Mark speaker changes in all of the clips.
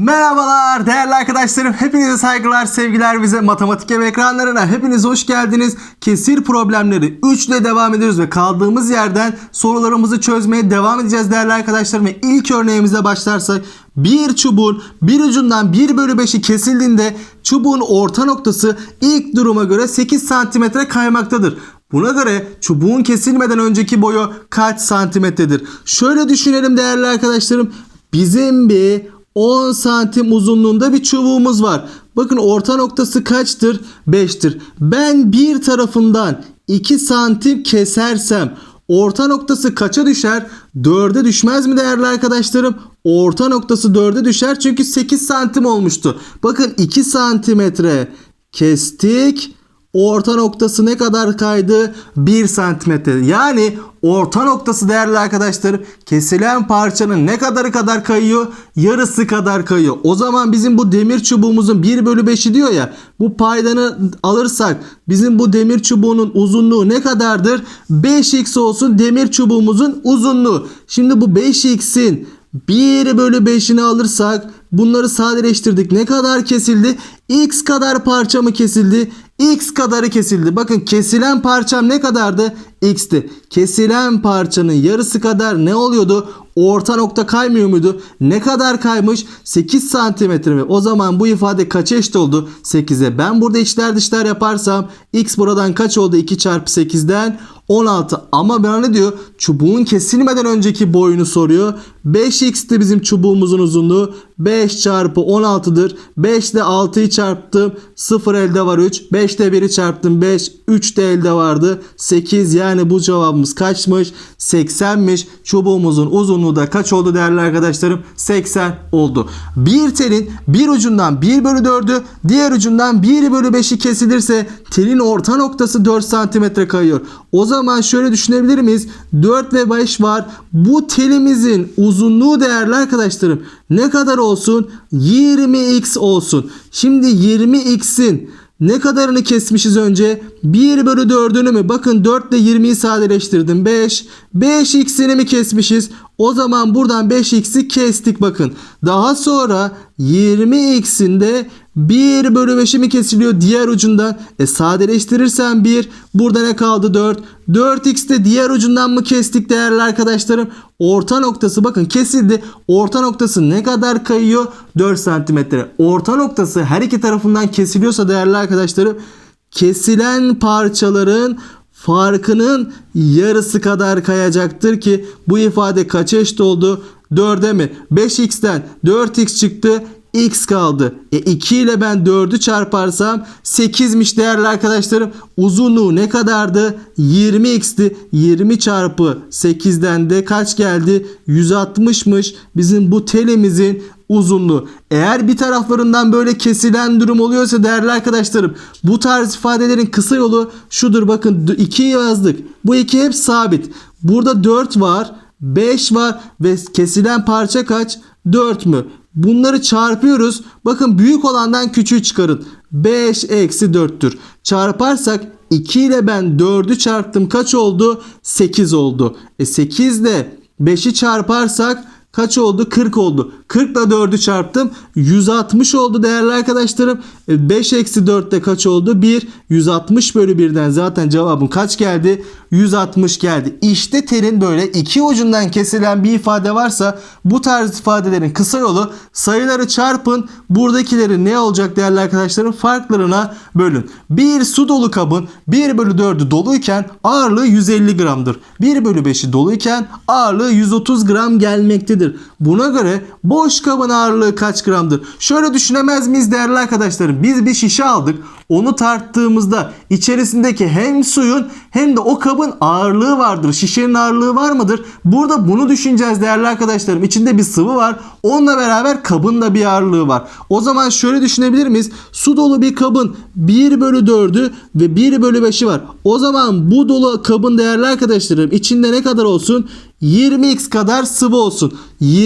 Speaker 1: Merhabalar değerli arkadaşlarım. Hepinize saygılar, sevgiler bize matematik ev ekranlarına. Hepiniz hoş geldiniz. Kesir problemleri 3 ile devam ediyoruz ve kaldığımız yerden sorularımızı çözmeye devam edeceğiz değerli arkadaşlarım. Ve ilk örneğimize başlarsak bir çubuğun bir ucundan 1 bölü 5'i kesildiğinde çubuğun orta noktası ilk duruma göre 8 santimetre kaymaktadır. Buna göre çubuğun kesilmeden önceki boyu kaç santimetredir? Şöyle düşünelim değerli arkadaşlarım. Bizim bir 10 santim uzunluğunda bir çubuğumuz var. Bakın orta noktası kaçtır? 5'tir. Ben bir tarafından 2 santim kesersem orta noktası kaça düşer? 4'e düşmez mi değerli arkadaşlarım? Orta noktası 4'e düşer çünkü 8 santim olmuştu. Bakın 2 santimetre kestik. Orta noktası ne kadar kaydı? 1 santimetre. Yani orta noktası değerli arkadaşlarım kesilen parçanın ne kadarı kadar kayıyor? Yarısı kadar kayıyor. O zaman bizim bu demir çubuğumuzun 1 bölü 5'i diyor ya bu paydanı alırsak bizim bu demir çubuğunun uzunluğu ne kadardır? 5x olsun demir çubuğumuzun uzunluğu. Şimdi bu 5x'in 1 bölü 5'ini alırsak bunları sadeleştirdik. Ne kadar kesildi? X kadar parça mı kesildi? X kadarı kesildi. Bakın kesilen parçam ne kadardı? X'ti. Kesilen parçanın yarısı kadar ne oluyordu? Orta nokta kaymıyor muydu? Ne kadar kaymış? 8 santimetre mi? O zaman bu ifade kaça eşit oldu? 8'e. Ben burada içler dışlar yaparsam X buradan kaç oldu? 2 çarpı 8'den 16 ama bana ne diyor? Çubuğun kesilmeden önceki boyunu soruyor. 5x'ti bizim çubuğumuzun uzunluğu. 5 çarpı 16'dır. 5 ile 6'yı çarptım. 0 elde var 3. 5 ile 1'i çarptım 5. 3 de elde vardı. 8 yani bu cevabımız kaçmış? 80'miş. Çubuğumuzun uzunluğu da kaç oldu değerli arkadaşlarım? 80 oldu. Bir telin bir ucundan 1 bölü 4'ü diğer ucundan 1 bölü 5'i kesilirse telin orta noktası 4 santimetre kayıyor. O zaman şöyle düşünebilir miyiz? 4 ve 5 var. Bu telimizin uzunluğu değerli arkadaşlarım ne kadar olsun? 20x olsun. Şimdi 20x'in ne kadarını kesmişiz önce? 1 bölü 4'ünü mü? Bakın 4 ile 20'yi sadeleştirdim. 5. 5x'ini mi kesmişiz? O zaman buradan 5x'i kestik bakın. Daha sonra 20x'in de 1 bölü 5'i mi kesiliyor diğer ucundan? E sadeleştirirsen 1. Burada ne kaldı 4. 4x de diğer ucundan mı kestik değerli arkadaşlarım? Orta noktası bakın kesildi. Orta noktası ne kadar kayıyor? 4 santimetre. Orta noktası her iki tarafından kesiliyorsa değerli arkadaşlarım kesilen parçaların farkının yarısı kadar kayacaktır ki bu ifade kaç eşit oldu? 4'e mi? 5x'ten 4x çıktı. X kaldı. E 2 ile ben 4'ü çarparsam 8'miş değerli arkadaşlarım. Uzunluğu ne kadardı? 20x'ti. 20 çarpı 8'den de kaç geldi? 160'mış. Bizim bu telimizin uzunluğu. Eğer bir taraflarından böyle kesilen durum oluyorsa değerli arkadaşlarım bu tarz ifadelerin kısa yolu şudur bakın 2 yazdık. Bu iki hep sabit. Burada 4 var. 5 var ve kesilen parça kaç? 4 mü? Bunları çarpıyoruz. Bakın büyük olandan küçüğü çıkarın. 5 eksi 4'tür. Çarparsak 2 ile ben 4'ü çarptım. Kaç oldu? 8 oldu. E 8 ile 5'i çarparsak kaç oldu? 40 oldu. 40 ile 4'ü çarptım. 160 oldu değerli arkadaşlarım. E 5 eksi 4 de kaç oldu? 1. 160 bölü 1'den zaten cevabım kaç geldi? 160 geldi. İşte telin böyle iki ucundan kesilen bir ifade varsa bu tarz ifadelerin kısa yolu sayıları çarpın. Buradakileri ne olacak değerli arkadaşlarım? Farklarına bölün. Bir su dolu kabın 1 bölü 4'ü doluyken ağırlığı 150 gramdır. 1 bölü 5'i doluyken ağırlığı 130 gram gelmektedir önemlidir. Buna göre boş kabın ağırlığı kaç gramdır? Şöyle düşünemez miyiz değerli arkadaşlarım? Biz bir şişe aldık. Onu tarttığımızda içerisindeki hem suyun hem de o kabın ağırlığı vardır. Şişenin ağırlığı var mıdır? Burada bunu düşüneceğiz değerli arkadaşlarım. İçinde bir sıvı var. Onunla beraber kabın da bir ağırlığı var. O zaman şöyle düşünebilir miyiz? Su dolu bir kabın 1 bölü 4'ü ve 1 bölü 5'i var. O zaman bu dolu kabın değerli arkadaşlarım içinde ne kadar olsun? 20x kadar sıvı olsun.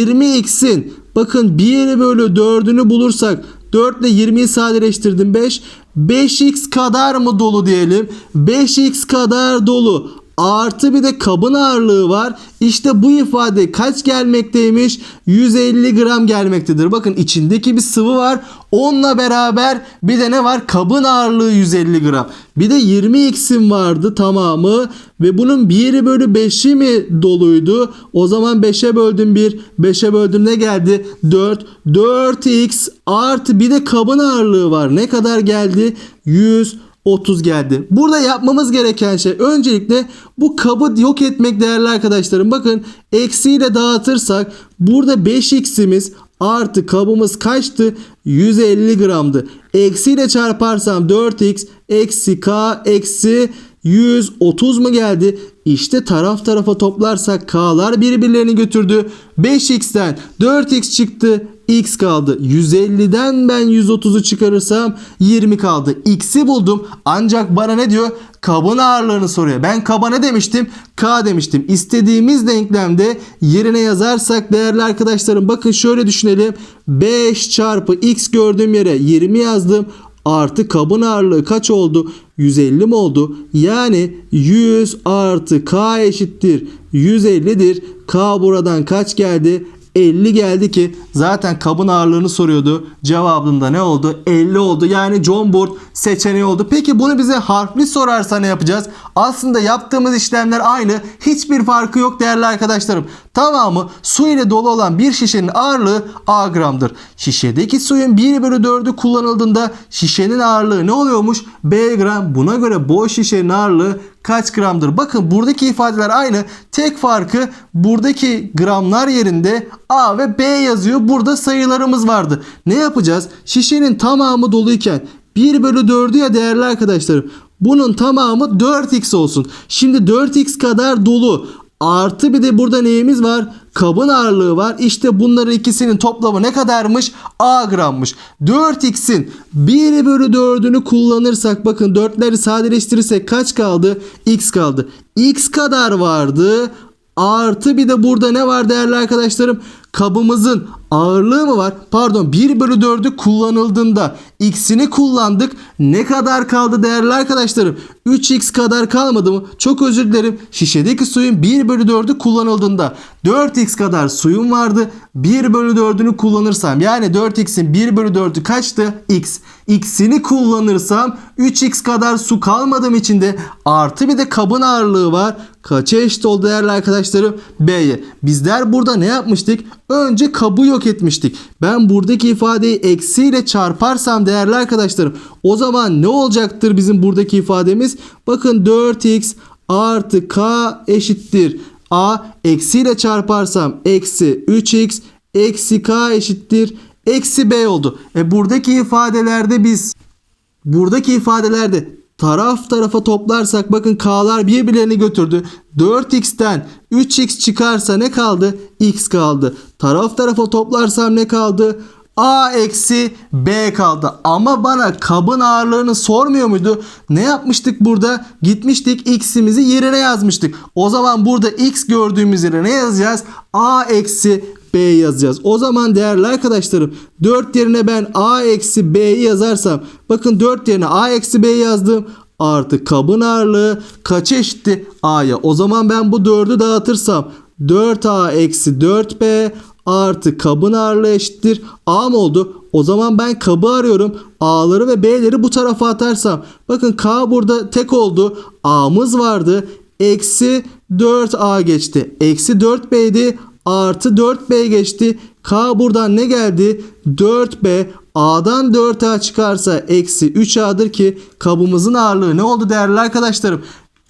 Speaker 1: 20x'in bakın 1 bölü 4'ünü bulursak 4 ile 20'yi sadeleştirdim 5. 5x kadar mı dolu diyelim? 5x kadar dolu Artı bir de kabın ağırlığı var. İşte bu ifade kaç gelmekteymiş? 150 gram gelmektedir. Bakın içindeki bir sıvı var. Onunla beraber bir de ne var? Kabın ağırlığı 150 gram. Bir de 20x'im vardı tamamı. Ve bunun 1'i bölü 5'i mi doluydu? O zaman 5'e böldüm 1. 5'e böldüm ne geldi? 4. 4x artı bir de kabın ağırlığı var. Ne kadar geldi? 100 30 geldi. Burada yapmamız gereken şey öncelikle bu kabı yok etmek değerli arkadaşlarım. Bakın eksiyle dağıtırsak burada 5x'imiz artı kabımız kaçtı? 150 gramdı. Eksiyle çarparsam 4x eksi k eksi 130 mu geldi? İşte taraf tarafa toplarsak k'lar birbirlerini götürdü. 5x'ten 4x çıktı. X kaldı. 150'den ben 130'u çıkarırsam 20 kaldı. X'i buldum. Ancak bana ne diyor? Kabın ağırlığını soruyor. Ben kaba ne demiştim? K demiştim. İstediğimiz denklemde yerine yazarsak değerli arkadaşlarım bakın şöyle düşünelim. 5 çarpı x gördüğüm yere 20 yazdım. Artı kabın ağırlığı kaç oldu? 150 mi oldu? Yani 100 artı k eşittir 150'dir. K buradan kaç geldi? 50 geldi ki zaten kabın ağırlığını soruyordu. Cevabında ne oldu? 50 oldu. Yani John Board seçeneği oldu. Peki bunu bize harfli sorarsa ne yapacağız? Aslında yaptığımız işlemler aynı. Hiçbir farkı yok değerli arkadaşlarım. Tamamı su ile dolu olan bir şişenin ağırlığı A gramdır. Şişedeki suyun 1 bölü 4'ü kullanıldığında şişenin ağırlığı ne oluyormuş? B gram. Buna göre boş şişenin ağırlığı kaç gramdır? Bakın buradaki ifadeler aynı. Tek farkı buradaki gramlar yerinde A ve B yazıyor. Burada sayılarımız vardı. Ne yapacağız? Şişenin tamamı doluyken 1 bölü 4'ü ya değerli arkadaşlarım. Bunun tamamı 4x olsun. Şimdi 4x kadar dolu. Artı bir de burada neyimiz var? Kabın ağırlığı var. İşte bunların ikisinin toplamı ne kadarmış? A grammış. 4x'in 1 bölü 4'ünü kullanırsak bakın 4'leri sadeleştirirsek kaç kaldı? X kaldı. X kadar vardı. Artı bir de burada ne var değerli arkadaşlarım? Kabımızın ağırlığı mı var? Pardon 1 bölü 4'ü kullanıldığında x'ini kullandık. Ne kadar kaldı değerli arkadaşlarım? 3x kadar kalmadı mı? Çok özür dilerim. Şişedeki suyun 1 bölü 4'ü kullanıldığında 4x kadar suyum vardı. 1 bölü 4'ünü kullanırsam yani 4x'in 1 bölü 4'ü kaçtı? x. x'ini kullanırsam 3x kadar su kalmadığım için de artı bir de kabın ağırlığı var. Kaça eşit oldu değerli arkadaşlarım? B'ye. Bizler burada ne yapmıştık? Önce kabı yok etmiştik. Ben buradaki ifadeyi eksiyle çarparsam değerli arkadaşlarım o zaman ne olacaktır bizim buradaki ifademiz? Bakın 4x artı k eşittir. A eksiyle çarparsam eksi 3x eksi k eşittir. Eksi b oldu. E buradaki ifadelerde biz buradaki ifadelerde taraf tarafa toplarsak bakın k'lar birbirlerini götürdü. 4x'ten 3x çıkarsa ne kaldı? x kaldı. Taraf tarafa toplarsam ne kaldı? A eksi B kaldı. Ama bana kabın ağırlığını sormuyor muydu? Ne yapmıştık burada? Gitmiştik x'imizi yerine yazmıştık. O zaman burada x gördüğümüz yere ne yazacağız? A eksi B yazacağız. O zaman değerli arkadaşlarım 4 yerine ben A eksi B'yi yazarsam bakın 4 yerine A eksi B yazdım artı kabın ağırlığı kaç eşitti A'ya? O zaman ben bu 4'ü dağıtırsam 4A eksi 4B artı kabın ağırlığı eşittir A mı oldu? O zaman ben kabı arıyorum. A'ları ve B'leri bu tarafa atarsam. Bakın K burada tek oldu. A'mız vardı. Eksi 4A geçti. Eksi 4B'di. Artı 4B geçti. K buradan ne geldi? 4B. A'dan 4A çıkarsa eksi 3A'dır ki kabımızın ağırlığı ne oldu değerli arkadaşlarım?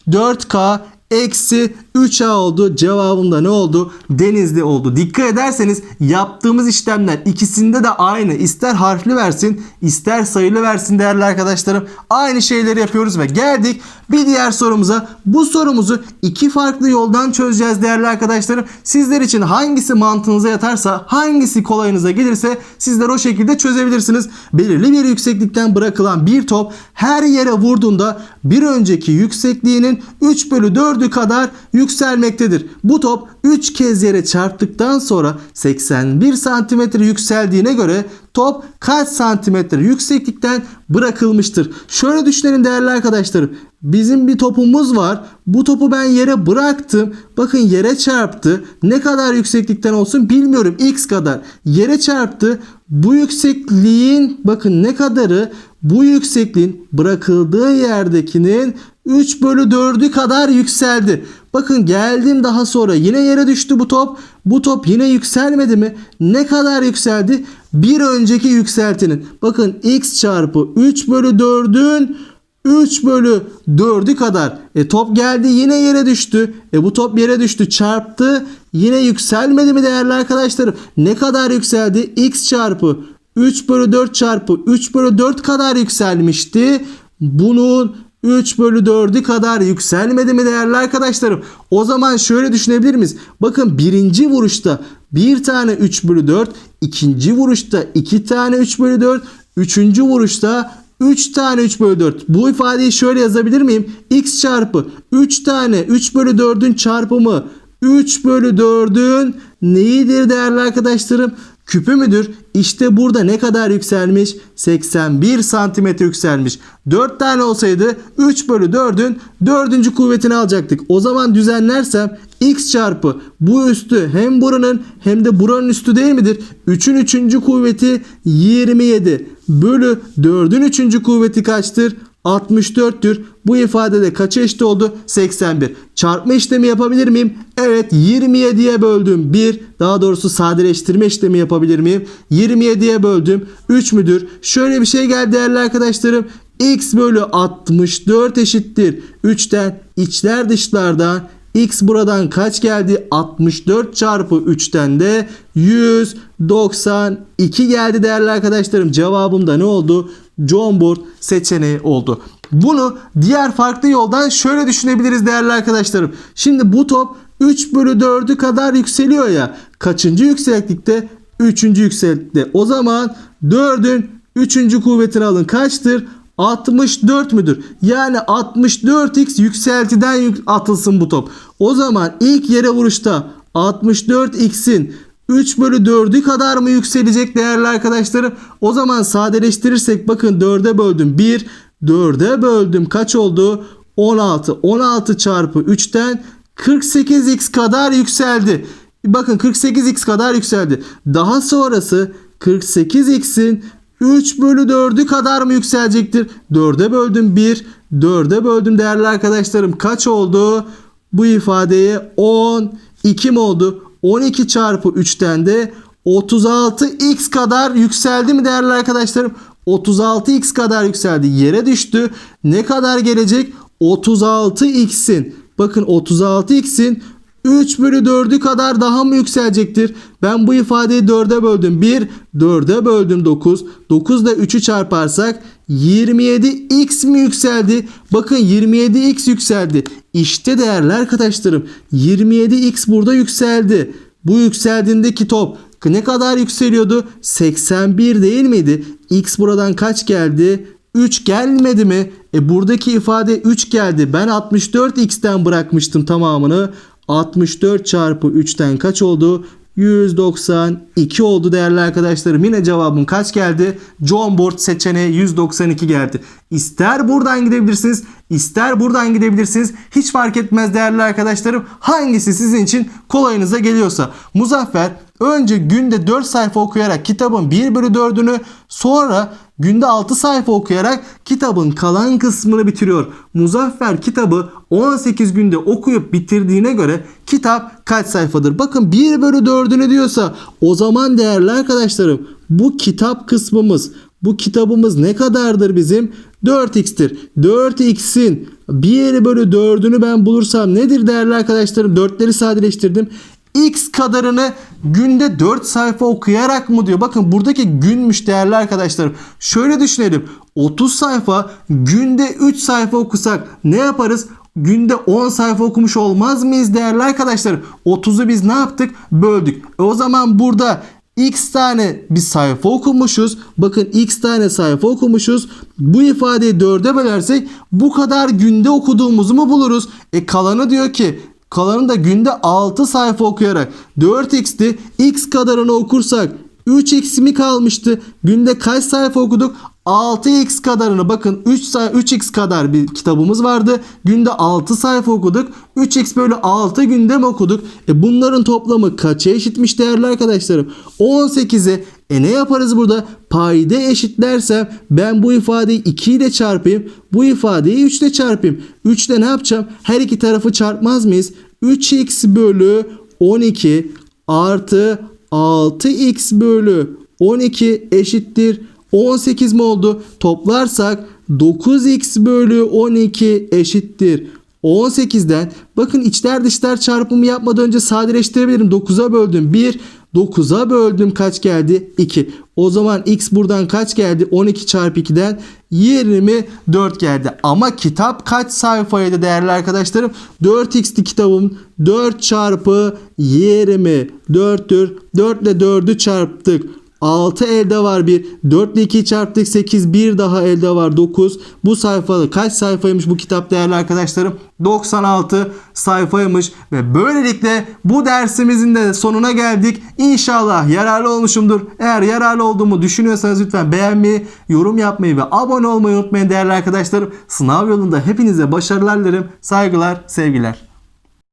Speaker 1: 4K eksi 3A oldu. Cevabım da ne oldu? Denizli oldu. Dikkat ederseniz yaptığımız işlemler ikisinde de aynı. İster harfli versin ister sayılı versin değerli arkadaşlarım. Aynı şeyleri yapıyoruz ve geldik bir diğer sorumuza. Bu sorumuzu iki farklı yoldan çözeceğiz değerli arkadaşlarım. Sizler için hangisi mantığınıza yatarsa hangisi kolayınıza gelirse sizler o şekilde çözebilirsiniz. Belirli bir yükseklikten bırakılan bir top her yere vurduğunda bir önceki yüksekliğinin 3 bölü 4'ü kadar yükselmektedir. Bu top 3 kez yere çarptıktan sonra 81 santimetre yükseldiğine göre top kaç santimetre yükseklikten bırakılmıştır? Şöyle düşünelim değerli arkadaşlarım. Bizim bir topumuz var. Bu topu ben yere bıraktım. Bakın yere çarptı. Ne kadar yükseklikten olsun bilmiyorum. X kadar. Yere çarptı. Bu yüksekliğin bakın ne kadarı bu yüksekliğin bırakıldığı yerdekinin 3 bölü 4'ü kadar yükseldi. Bakın geldim daha sonra yine yere düştü bu top. Bu top yine yükselmedi mi? Ne kadar yükseldi? Bir önceki yükseltinin. Bakın x çarpı 3 bölü 4'ün 3 bölü 4'ü kadar. E top geldi yine yere düştü. E bu top yere düştü çarptı. Yine yükselmedi mi değerli arkadaşlarım? Ne kadar yükseldi? x çarpı 3 bölü 4 çarpı 3 bölü 4 kadar yükselmişti. Bunun 3 bölü 4'ü kadar yükselmedi mi değerli arkadaşlarım? O zaman şöyle düşünebilir miyiz? Bakın birinci vuruşta bir tane 3 bölü 4, ikinci vuruşta 2 tane 3 bölü 4, üçüncü vuruşta 3 tane 3 bölü 4. Bu ifadeyi şöyle yazabilir miyim? x çarpı 3 tane 3 bölü 4'ün çarpımı 3 bölü 4'ün neyidir değerli arkadaşlarım? Küpü müdür? İşte burada ne kadar yükselmiş? 81 santimetre yükselmiş. 4 tane olsaydı 3 bölü 4'ün 4. kuvvetini alacaktık. O zaman düzenlersem x çarpı bu üstü hem buranın hem de buranın üstü değil midir? 3'ün 3. kuvveti 27 bölü 4'ün 3. kuvveti kaçtır? 64'tür. Bu ifadede kaça eşit oldu? 81. Çarpma işlemi yapabilir miyim? Evet 27'ye böldüm 1. Daha doğrusu sadeleştirme işlemi yapabilir miyim? 27'ye böldüm 3 müdür? Şöyle bir şey geldi değerli arkadaşlarım. x bölü 64 eşittir. 3'ten içler dışlardan X buradan kaç geldi? 64 çarpı 3'ten de 192 geldi değerli arkadaşlarım. Cevabım da ne oldu? John Board seçeneği oldu. Bunu diğer farklı yoldan şöyle düşünebiliriz değerli arkadaşlarım. Şimdi bu top 3 bölü 4'ü kadar yükseliyor ya. Kaçıncı yükseklikte? 3. yükseklikte. O zaman 4'ün 3. kuvvetini alın. Kaçtır? 64 müdür? Yani 64x yükseltiden yük- atılsın bu top. O zaman ilk yere vuruşta 64x'in 3 bölü 4'ü kadar mı yükselecek değerli arkadaşlarım? O zaman sadeleştirirsek bakın 4'e böldüm 1. 4'e böldüm kaç oldu? 16. 16 çarpı 3'ten 48x kadar yükseldi. Bakın 48x kadar yükseldi. Daha sonrası 48x'in 3 bölü 4'ü kadar mı yükselecektir? 4'e böldüm 1. 4'e böldüm değerli arkadaşlarım. Kaç oldu? Bu ifadeye 12 mi oldu? 12 çarpı 3'ten de 36x kadar yükseldi mi değerli arkadaşlarım? 36x kadar yükseldi. Yere düştü. Ne kadar gelecek? 36x'in. Bakın 36x'in 3 bölü 4'ü kadar daha mı yükselecektir? Ben bu ifadeyi 4'e böldüm. 1, 4'e böldüm 9. 9 da 3'ü çarparsak 27x mi yükseldi? Bakın 27x yükseldi. İşte değerli arkadaşlarım 27x burada yükseldi. Bu yükseldiğindeki top ne kadar yükseliyordu? 81 değil miydi? X buradan kaç geldi? 3 gelmedi mi? E buradaki ifade 3 geldi. Ben 64x'ten bırakmıştım tamamını. 64 çarpı 3'ten kaç oldu? 192 oldu değerli arkadaşlarım. Yine cevabım kaç geldi? John Board seçeneği 192 geldi. İster buradan gidebilirsiniz, ister buradan gidebilirsiniz. Hiç fark etmez değerli arkadaşlarım. Hangisi sizin için kolayınıza geliyorsa. Muzaffer önce günde 4 sayfa okuyarak kitabın 1 bölü 4'ünü sonra günde 6 sayfa okuyarak kitabın kalan kısmını bitiriyor. Muzaffer kitabı 18 günde okuyup bitirdiğine göre kitap kaç sayfadır? Bakın 1 bölü 4'ünü diyorsa o zaman değerli arkadaşlarım bu kitap kısmımız bu kitabımız ne kadardır bizim? 4x'tir. 4x'in 1 bölü 4'ünü ben bulursam nedir değerli arkadaşlarım? 4'leri sadeleştirdim. X kadarını günde 4 sayfa okuyarak mı diyor. Bakın buradaki günmüş değerli arkadaşlarım. Şöyle düşünelim. 30 sayfa günde 3 sayfa okusak ne yaparız? Günde 10 sayfa okumuş olmaz mıyız değerli arkadaşlarım? 30'u biz ne yaptık? Böldük. E o zaman burada x tane bir sayfa okumuşuz. Bakın x tane sayfa okumuşuz. Bu ifadeyi 4'e bölersek bu kadar günde okuduğumuzu mu buluruz? E kalanı diyor ki Kalanını da günde 6 sayfa okuyarak 4x'ti. X kadarını okursak 3x mi kalmıştı? Günde kaç sayfa okuduk? 6x kadarını bakın 3 say 3x kadar bir kitabımız vardı. Günde 6 sayfa okuduk. 3x bölü 6 günde mi okuduk? E bunların toplamı kaça eşitmiş değerli arkadaşlarım? 18'e e ne yaparız burada? Payda eşitlersem ben bu ifadeyi 2 ile çarpayım. Bu ifadeyi 3 ile çarpayım. 3 ile ne yapacağım? Her iki tarafı çarpmaz mıyız? 3x bölü 12 artı 6x bölü 12 eşittir 18 mi oldu? Toplarsak 9x bölü 12 eşittir 18'den bakın içler dışlar çarpımı yapmadan önce sadeleştirebilirim. 9'a böldüm 1. 9'a böldüm kaç geldi? 2. O zaman x buradan kaç geldi? 12 çarpı 2'den 24 geldi. Ama kitap kaç sayfaydı değerli arkadaşlarım? 4x'ti kitabım. 4 çarpı 20. 4'tür. 4 ile 4'ü çarptık. 6 elde var 1. 4 ile 2'yi çarptık 8. 1 daha elde var 9. Bu sayfalı kaç sayfaymış bu kitap değerli arkadaşlarım? 96 sayfaymış ve böylelikle bu dersimizin de sonuna geldik. İnşallah yararlı olmuşumdur. Eğer yararlı olduğumu düşünüyorsanız lütfen beğenmeyi, yorum yapmayı ve abone olmayı unutmayın değerli arkadaşlarım. Sınav yolunda hepinize başarılar dilerim. Saygılar, sevgiler.